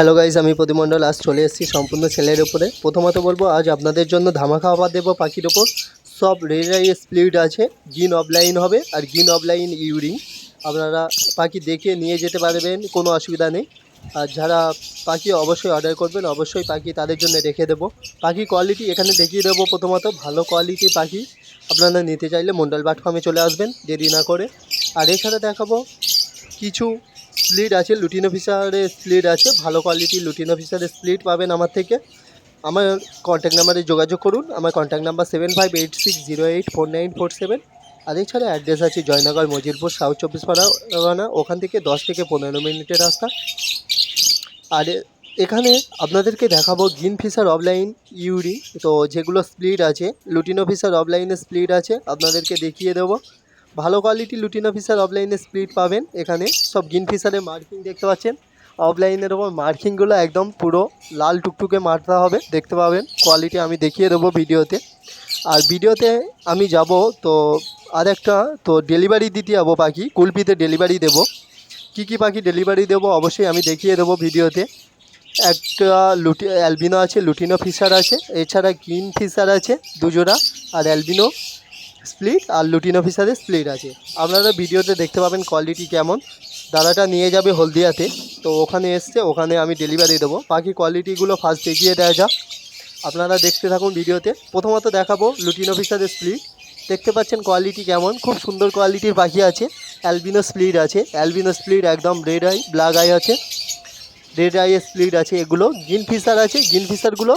Hello guys আমি প্রতিমণ্ডল। আজ চলে এসেছি সম্পূর্ণ ছেলের উপরে। প্রথমত বলব, আজ আপনাদের জন্য ধামাকা অফার দেবো পাখির ওপর সব রেডাই স্প্লিট আছে। গিন অফলাইন হবে আর গিন অফলাইন ইউরিং আপনারা পাখি দেখে নিয়ে যেতে পারবেন, কোনো অসুবিধা নেই। আর যারা পাখি অবশ্যই অর্ডার করবেন, অবশ্যই পাখি তাদের জন্য রেখে দেবো। পাখি কোয়ালিটি এখানে দেখিয়ে দেবো প্রথমত, ভালো কোয়ালিটি পাখি। আপনারা নিতে চাইলে মন্ডল ফার্মে চলে আসবেন, দেরি না করে। আর এছাড়া দেখাবো কিছু স্প্লিট আছে লুটিন অফিসারের স্প্লিট আছে, ভালো কোয়ালিটির লুটিন অফিসারের স্প্লিট পাবেন আমার থেকে। আমার কন্ট্যাক্ট নাম্বারে যোগাযোগ করুন, আমার contact number seven five eight six zero eight four nine four seven আর এছাড়া অ্যাড্রেস আছে জয়নগর, মজিরপুর সাউথ চব্বিশ পরগনা, ওখান থেকে দশ থেকে পনেরো মিনিটের রাস্তা। আর এখানে আপনাদেরকে দেখাবো গ্রিন ফিশার অফলাইন ইউরি তো যেগুলো স্প্লিট আছে লুটিন অফিসার অফলাইনে স্প্লিট আছে, আপনাদেরকে দেখিয়ে দেবো। ভালো কোয়ালিটি লুটিন অফিসার অফলাইনে স্প্লিট পাবেন। এখানে সব গ্রিন ফিশারের মার্কিং দেখতে পাচ্ছেন। অফলাইনের ওপর মার্কিংগুলো একদম পুরো লাল টুকটুকে মারতে হবে, দেখতে পাবেন। কোয়ালিটি আমি দেখিয়ে দেবো ভিডিওতে। আর ভিডিওতে আমি যাব তো আর একটা তো ডেলিভারি দিতে যাব পাখি। কুলপিতে ডেলিভারি দেবো। কী কী পাখি ডেলিভারি দেবো অবশ্যই আমি দেখিয়ে দেবো ভিডিওতে। একটা লুটি অ্যালবিনো আছে লুটিনো ফিশার আছে। এছাড়া গ্রিন ফিশার আছে, দুজোড়া। আর অ্যালবিনো স্প্লিট আর লুটিন অফিসারের স্প্লিট আছে। আপনারা ভিডিওতে দেখতে পাবেন কোয়ালিটি কেমন। দাদাটা নিয়ে যাবে হলদিয়াতে। তো ওখানে এসছে, ওখানে আমি ডেলিভারি দেবো। বাকি কোয়ালিটিগুলো ফার্স্ট দেখিয়ে দেওয়া যাক। আপনারা দেখতে থাকুন ভিডিওতে। প্রথমত দেখাবো লুটিন অফিসারের স্প্লিট দেখতে পাচ্ছেন কোয়ালিটি কেমন। খুব সুন্দর কোয়ালিটির পাখি আছে। অ্যালবিনো স্প্লিট আছে। অ্যালবিনো স্প্লিট একদম রেড আই ব্ল্যাক আই আছে। রেড আই স্প্লিট আছে এগুলো। গ্রিন ফিশার আছে। গ্রিন ফিশারগুলো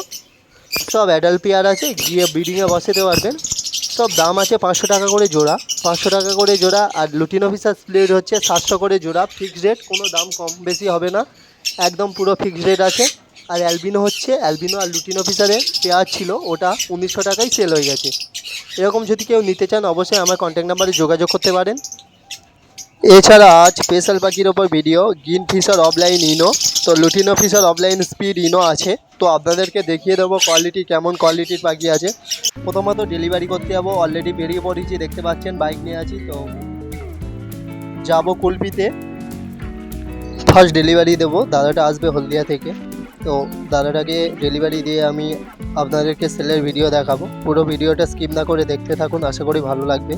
সব অ্যাডাল্ট পেয়ার আছে। গিয়ে ব্রিডিংয়ে বসাতে পারবেন। সব দাম আছে পাঁচশো টাকা করে জোড়া, পাঁচশো টাকা করে জোড়া আর লুটিন অফিসার স্প্লিট হচ্ছে সাতশো করে জোড়া ফিক্সড রেট কোনো দাম কম বেশি হবে না, একদম পুরো ফিক্সড রেট আছে। আর অ্যালবিনো হচ্ছে অ্যালবিনো আর লুটিন অফিসারের পেয়ার ছিল, ওটা উনিশশো টাকায় সেল হয়ে গেছে। এরকম যদি কেউ নিতে চান, অবশ্যই আমার কন্ট্যাক্ট নাম্বারে যোগাযোগ করতে পারেন। এছাড়া আজ স্পেশাল পাখির ওপর video green Fischer opaline ino, তো lutino Fischer opaline split ino আছে, তো আপনাদেরকে দেখিয়ে দেবো কোয়ালিটি কেমন কোয়ালিটির পাখি আছে। প্রথমত ডেলিভারি করতে যাব অলরেডি বেরিয়ে পড়েছি, দেখতে পাচ্ছেন বাইক নিয়ে আছি, তো যাব কুলপিতে। ফার্স্ট ডেলিভারি দেবো, দাদাটা আসবে হলদিয়া থেকে, তো দাদাটাকে ডেলিভারি দিয়ে আমি আপনাদেরকে সেলের ভিডিও দেখাবো। পুরো ভিডিওটা স্কিপ না করে দেখতে থাকুন, আশা করি ভালো লাগবে।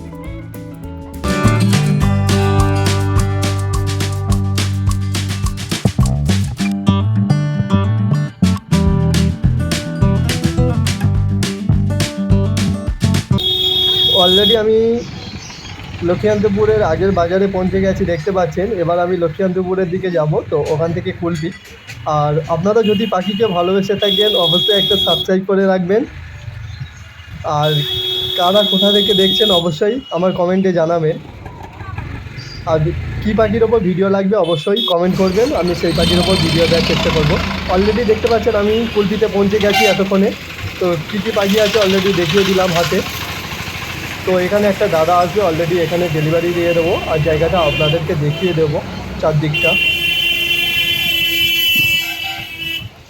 অলরেডি আমি লক্ষ্মীকান্তপুরের আগের বাজারে পৌঁছে গেছি, দেখতে পাচ্ছেন। এবার আমি লক্ষ্মীকান্তপুরের দিকে যাব, তো ওখান থেকে কুলপি আর আপনারা যদি পাখিকে ভালোবেসে থাকেন, অবশ্যই একটা সাবস্ক্রাইব করে রাখবেন। আর কারা কোথা থেকে দেখছেন, অবশ্যই আমার কমেন্টে জানাবেন। আর কী পাখির ওপর ভিডিও লাগবে, অবশ্যই কমেন্ট করবেন। আমি সেই পাখির ওপর ভিডিও দেওয়ার চেষ্টা করব। অলরেডি দেখতে পাচ্ছেন, আমি কুলপিতে পৌঁছে গেছি এতক্ষণে। তো কী কী পাখি আছে অলরেডি দেখিয়ে দিলাম হাতে। তো এখানে একটা দাদা আসবে অলরেডি এখানে ডেলিভারি দিয়ে দেবো আর জায়গাটা আপনাদেরকে দেখিয়ে দেবো চারদিকটা।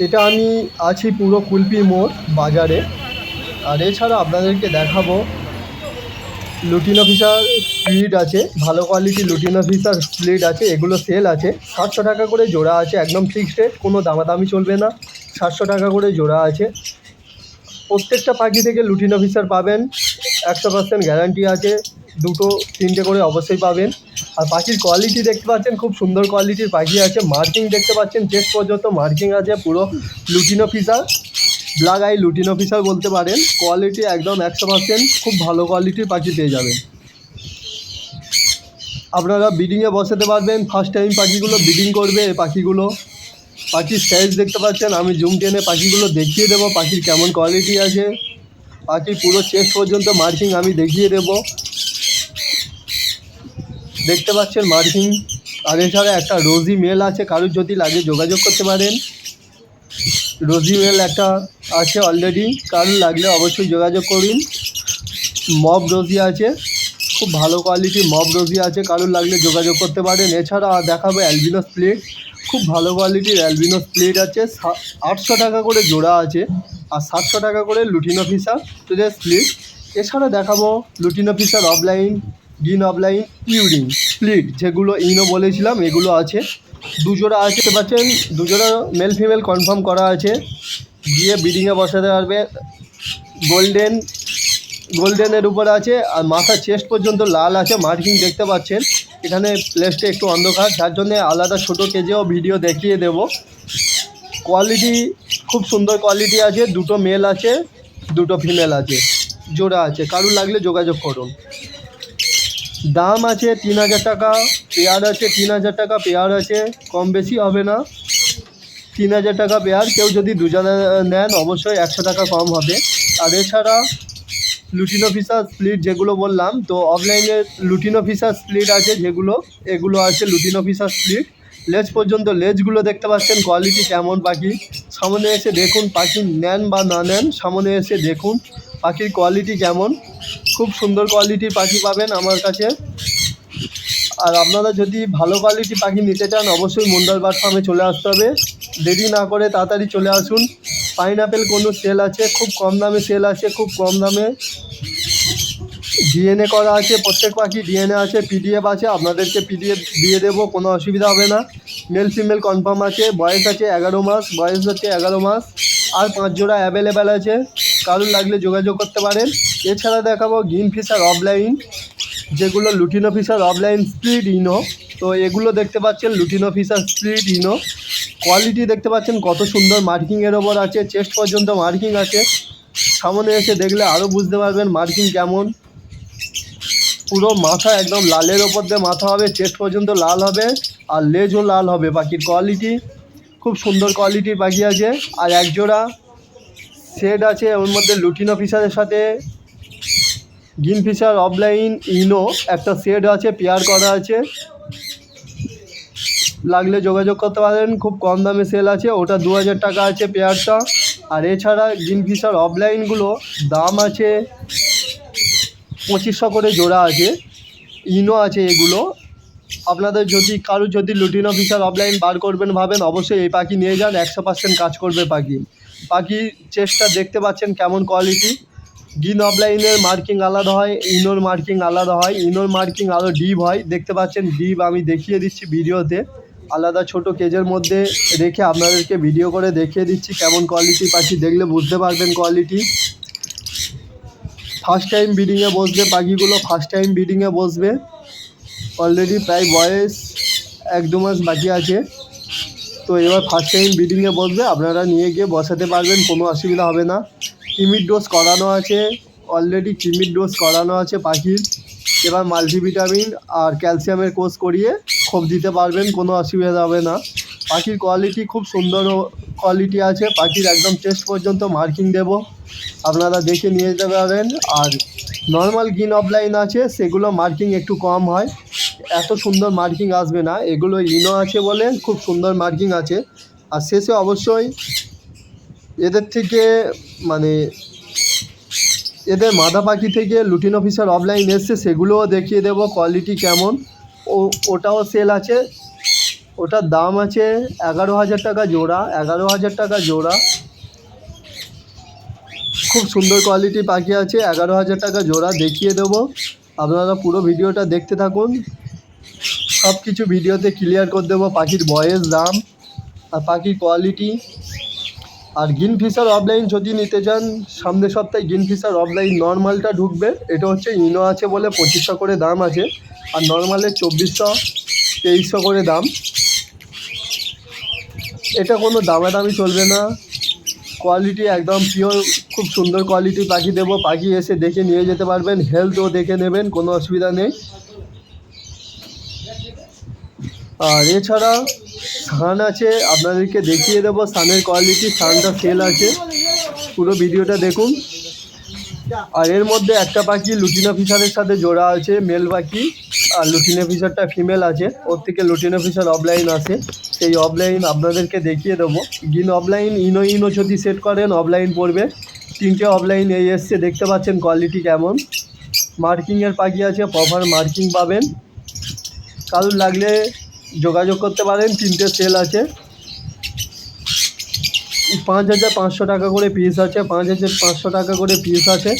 এটা আমি আছি পুরো কুলপি মোড় বাজারে। আর এছাড়া আপনাদেরকে দেখাবো লুটিন অফিসার স্প্লিট আছে, ভালো কোয়ালিটির লুটিন অফিসার স্প্লিট আছে, এগুলো সেল আছে। সাতশো টাকা করে জোড়া আছে, একদম ফিক্সড রেট কোনো দামাদামি চলবে না। সাতশো টাকা করে জোড়া আছে। প্রত্যেকটা পাখি থেকে লুটিন অফিসার পাবেন। একশো পার্সেন্ট গ্যারান্টি আছে। দুটো, তিনটে করে অবশ্যই পাবেন। আর পাখির কোয়ালিটি দেখতে পাচ্ছেন, খুব সুন্দর কোয়ালিটির পাখি আছে। মার্কিং দেখতে পাচ্ছেন চেস্ট পর্যন্ত মার্কিং আছে পুরো lutino Fischer black eye lutino Fischer বলতে পারেন। কোয়ালিটি একদম একশো পার্সেন্ট খুব ভালো কোয়ালিটির পাখি পেয়ে যাবেন। আপনারা ব্রিডিংয়ে বসাতে পারবেন। ফার্স্ট টাইম পাখিগুলো ব্রিডিং করবে এই পাখিগুলো। পাখির সাইজ দেখতে পাচ্ছেন, আমি জুম টেনে পাখিগুলো দেখিয়ে দেবো, পাখির কেমন কোয়ালিটি আছে। পাখির পুরো চেস্ট পর্যন্ত মার্কিং আমি দেখিয়ে দেবো। দেখতে পাচ্ছেন মার্কিং আর এছাড়া একটা রোজি মেল আছে, কারোর যদি লাগে যোগাযোগ করতে পারেন। রোজি মেল একটা আছে অলরেডি কারোর লাগলে অবশ্যই যোগাযোগ করুন। মব রোজি আছে, খুব ভালো কোয়ালিটির মব রোজি আছে, কারোর লাগলে যোগাযোগ করতে পারেন। এছাড়া দেখাবো অ্যালবিনো স্প্লিট খুব ভালো কোয়ালিটির অ্যালবিনো স্প্লিট আছে। আটশো টাকা করে জোড়া আছে আর সাতশো টাকা করে লুটিনো লুটিন অফিসার স্প্লিট এছাড়া দেখাবো lutino Fischer opaline green opaline ইউরিং split যেগুলো ইনো বলেছিলাম, এগুলো আছে। দুজোড়া আছে পাচ্ছেন? দুজোড়া মেল ফিমেল কনফার্ম করা আছে। গিয়ে বিডিংয়ে বসাতে পারবে। গোল্ডেন গোল্ডেনের উপর আছে আর মাথার চেস্ট পর্যন্ত লাল আছে মার্কিং দেখতে পাচ্ছেন। এখানে প্লেসটা একটু অন্ধকার যার জন্য আলাদা ছোট কেজেও ভিডিও দেখিয়ে দেব। কোয়ালিটি খুব সুন্দর কোয়ালিটি আছে, দুটো মেল আছে, দুটো ফিমেল আছে, জোড়া আছে, কারুর লাগলে যোগাযোগ করুন। দাম আছে তিন হাজার টাকা পেয়ার আছে তিন হাজার টাকা পেয়ার আছে, কম বেশি হবে না। তিন হাজার টাকা পেয়ার কেউ যদি দুজনে নেন, অবশ্যই একশো টাকা কম হবে। আর এছাড়া লুটিনো ফিসার স্প্লিট যেগুলো বললাম, তো অফলাইনে লুটিনো ফিসার স্প্লিট আছে যেগুলো, এগুলো আছে লুটিনো ফিসার স্প্লিট লেজ পর্যন্ত লেজগুলো দেখতে পাচ্ছেন কোয়ালিটি কেমন পাখি। সামনে এসে দেখুন পাখি নেন বা না নেন, সামনে এসে দেখুন পাখির কোয়ালিটি কেমন। খুব সুন্দর কোয়ালিটির পাখি পাবেন আমার কাছে। আর আপনারা যদি ভালো কোয়ালিটি পাখি নিতে চান, অবশ্যই মন্ডল বার্ড ফার্মে চলে আসতে হবে। দেরি না করে তাড়াতাড়ি চলে আসুন। পাইনাপেল কোনো সেল আছে, খুব কম দামে সেল আছে, খুব কম দামে ডিএনএ করা আছে, প্রত্যেক পাখি ডিএনএ আছে পিডিএফ আছে, আপনাদেরকে পিডিএফ দিয়ে দেবো, কোনো অসুবিধা হবে না। মেল ফিমেল কনফার্ম আছে, বয়স আছে এগারো মাস, বয়স হচ্ছে এগারো মাস, আর পাঁচ জোড়া অ্যাভেলেবেল আছে, কারোর লাগলে যোগাযোগ করতে পারেন। এছাড়া দেখাবো গ্রিন ফিশার অফলাইন যেগুলো lutino Fischer opaline split ino তো এগুলো দেখতে পাচ্ছেন lutino Fischer split ino quality দেখতে পাচ্ছেন, কত সুন্দর মার্কিংয়ের ওপর আছে চেস্ট পর্যন্ত মার্কিং আছে। সামনে এসে দেখলে আরও বুঝতে পারবেন মার্কিং কেমন। পুরো মাথা একদম লালের ওপর দিয়ে মাথা হবে চেস্ট পর্যন্ত লাল হবে, আর লেজও লাল হবে পাখির কোয়ালিটি খুব সুন্দর কোয়ালিটির পাখি আছে, আর একজোড়া সেট আছে ওর মধ্যে লুটিনো ফিশারের সাথে। গ্রিন ফিশার অফলাইন ইনো একটা সেট আছে পেয়ার করা আছে। লাগলে যোগাযোগ করতে পারেন। খুব কম দামে সেল আছে, ওটা দু হাজার টাকা আছে পেয়ারটা আর এছাড়া গ্রিন ফিশার অফলাইনগুলো দাম আছে পঁচিশশো করে জোড়া আছে। ইনো আছে এগুলো। আপনাদের যদি কারও যদি লুটিনো ফিশার অফলাইন বার করবেন, ভাবেন অবশ্যই এই পাখি নিয়ে যান, একশো পার্সেন্ট কাজ করবে পাখি। পাখি চেষ্টা দেখতে পাচ্ছেন কেমন কোয়ালিটি গ্রিন অফলাইনের মার্কিং আলাদা হয় ইনোর মার্কিং আলাদা হয় ইনোর মার্কিং আরও ডিপ হয়। দেখতে পাচ্ছেন ডিপ আমি দেখিয়ে দিচ্ছি ভিডিওতে। আলাদা ছোট কেজের মধ্যে রেখে আপনাদেরকে ভিডিও করে দেখিয়ে দিচ্ছি কেমন কোয়ালিটি পাখি। দেখলে বুঝতে পারবেন কোয়ালিটি ফার্স্ট টাইম ব্রিডিংয়ে বসবে পাখিগুলো ফার্স্ট টাইম ব্রিডিংয়ে বসবে। অলরেডি প্রায় বয়স এক দু মাস বাকি আছে। তো এবার ফার্স্ট টাইম ব্রিডিংয়ে বসবে, আপনারা নিয়ে গিয়ে বসাতে পারবেন, কোনো অসুবিধা হবে না। কিমির ডোজ করানো আছে অলরেডি কিমির ডোজ করানো আছে পাখির। এবার মাল্টিভিটামিন আর ক্যালসিয়ামের কোর্স করিয়ে খোপ দিতে পারবেন, কোনো অসুবিধা হবে না। পাখির কোয়ালিটি খুব সুন্দর কোয়ালিটি আছে, পাখির একদম চেস্ট পর্যন্ত মার্কিং দেব। আপনারা দেখে নিয়ে যেতে পারেন আর নর্মাল গ্রিন অফলাইন আছে, সেগুলো মার্কিং একটু কম হয়। এত সুন্দর মার্কিং আসবে না, এগুলো ইনো আছে বলে খুব সুন্দর মার্কিং আছে। আর শেষে অবশ্যই এদের থেকে মানে এদের মাদা পাখি থেকে লুটিন অফিসার অফলাইন এসছে, সেগুলোও দেখিয়ে দেবো কোয়ালিটি কেমন। ও, ওটাও সেল আছে। ওটার দাম আছে এগারো হাজার টাকা জোড়া, এগারো হাজার টাকা জোড়া। খুব সুন্দর কোয়ালিটি পাখি আছে, এগারো হাজার টাকা জোড়া দেখিয়ে দেবো। আপনারা পুরো ভিডিওটা দেখতে থাকুন। সব কিছু ভিডিওতে ক্লিয়ার করে দেবো পাখির বয়স, দাম আর পাখির কোয়ালিটি আর গ্রিন ফিশার অফলাইন যদি নিতে চান সামনের সপ্তাহে গ্রিন ফিশার অফলাইন নর্মালটা ঢুকবে। এটা হচ্ছে ইনো আছে বলে পঁচিশশো করে দাম আছে। আর নর্মালের চব্বিশশো, তেইশশো করে দাম। এটা কোনো দামাদামি চলবে না। কোয়ালিটি একদম পিওর খুব সুন্দর কোয়ালিটি পাখি দেবো। পাখি এসে দেখে নিয়ে যেতে পারবেন হেলথও দেখে নেবেন, কোনো অসুবিধা নেই। আর এছাড়া সান আছে, আপনাদেরকে দেখিয়ে দেবো সানের কোয়ালিটি সানটা সেল আছে। পুরো ভিডিওটা দেখুন। আর এর মধ্যে একটা পাখি লুটিনা ফিশারের সাথে জোড়া আছে মেল পাখি। আর লুটিনা ফিশারটা ফিমেল আছে। ওর থেকে লুটিনা ফিশার অফলাইন আছে। সেই অফলাইন আপনাদেরকে দেখিয়ে দেবো। গিন অফলাইন ইনো ইনো যদি সেট করেন অফলাইন পড়বে। তিনটে অফলাইন এই এসছে, দেখতে পাচ্ছেন কোয়ালিটি কেমন। মার্কিংয়ের পাখি আছে প্রপার মার্কিং পাবেন। কারোর লাগলে যোগাযোগ করতে পারেন, তিনটে সেল আছে। পাঁচ হাজার পাঁচশো টাকা করে পিস আছে, পাঁচ হাজার পাঁচশো টাকা করে পিস আছে।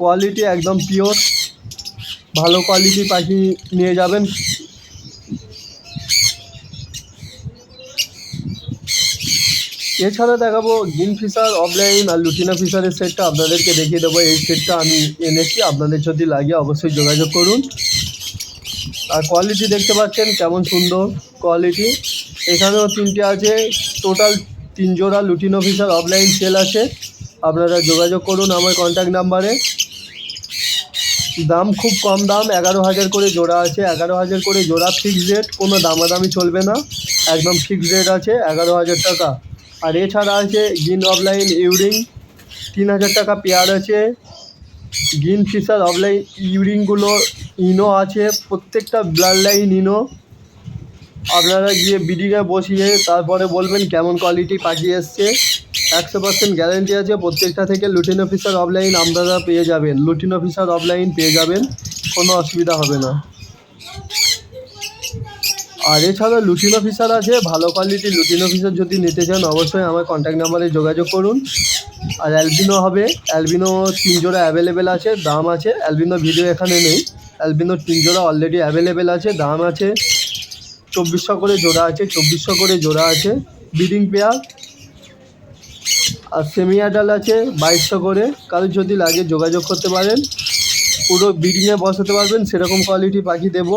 কোয়ালিটি একদম পিওর ভালো কোয়ালিটি পাখি নিয়ে যাবেন। এছাড়া দেখাবো গ্রিন ফিশার অফলাইন আর লুটিনা ফিশারের সেটটা আপনাদেরকে দেখিয়ে দেবো, এই সেটটা আমি এনেছি। আপনাদের যদি লাগে অবশ্যই যোগাযোগ করুন। আর কোয়ালিটি দেখতে পাচ্ছেন কেমন সুন্দর কোয়ালিটি এখানেও তিনটে আছে টোটাল তিন জোড়া লুটিন অফিসার অফলাইন সেল আছে। আপনারা যোগাযোগ করুন আমার কন্ট্যাক্ট নাম্বারে দাম খুব কম দাম, এগারো হাজার করে জোড়া আছে। এগারো হাজার করে জোড়া ফিক্সড রেট কোনো দামাদামি চলবে না। একদম ফিক্সড রেট আছে, এগারো হাজার টাকা। আর এছাড়া আছে গ্রিন অফলাইন ইউরিং তিন হাজার টাকা পেয়ার আছে। গ্রিন ফিশার অফলাইন ইউরিনগুলো ইনো আছে, প্রত্যেকটা ব্লাড লাইন ইনো। আপনারা গিয়ে বিডিংয়ে বসিয়ে তারপরে বলবেন কেমন কোয়ালিটি পাঠিয়ে এসছে। একশো পার্সেন্ট গ্যারেন্টি আছে, প্রত্যেকটা থেকে লুটিন অফিসার অফলাইন আপনারা পেয়ে যাবেন। লুটিন অফিসার অফলাইন পেয়ে যাবেন, কোনো অসুবিধা হবে না। আর এছাড়া লুটিন অফিসার আছে, ভালো কোয়ালিটির লুটিন অফিসার যদি নিতে চান, অবশ্যই আমার কন্ট্যাক্ট নাম্বারে যোগাযোগ করুন। আর অ্যালবিনো হবে অ্যালবিনো তিন জোড়া অ্যাভেলেবেল আছে, দাম আছে অ্যালবিনো ভিডিও এখানে নেই। অ্যালবিনো তিন জোড়া অলরেডি অ্যাভেলেবেল আছে, দাম আছে চব্বিশশো করে জোড়া আছে, চব্বিশশো করে জোড়া আছে বিডিং পেয়ার আর সেমি আডাল আছে, বাইশশো করে। কারোর যদি লাগে যোগাযোগ করতে পারেন। পুরো বিডিংয়ে বসাতে পারবেন, সেরকম কোয়ালিটি পাখি দেবো।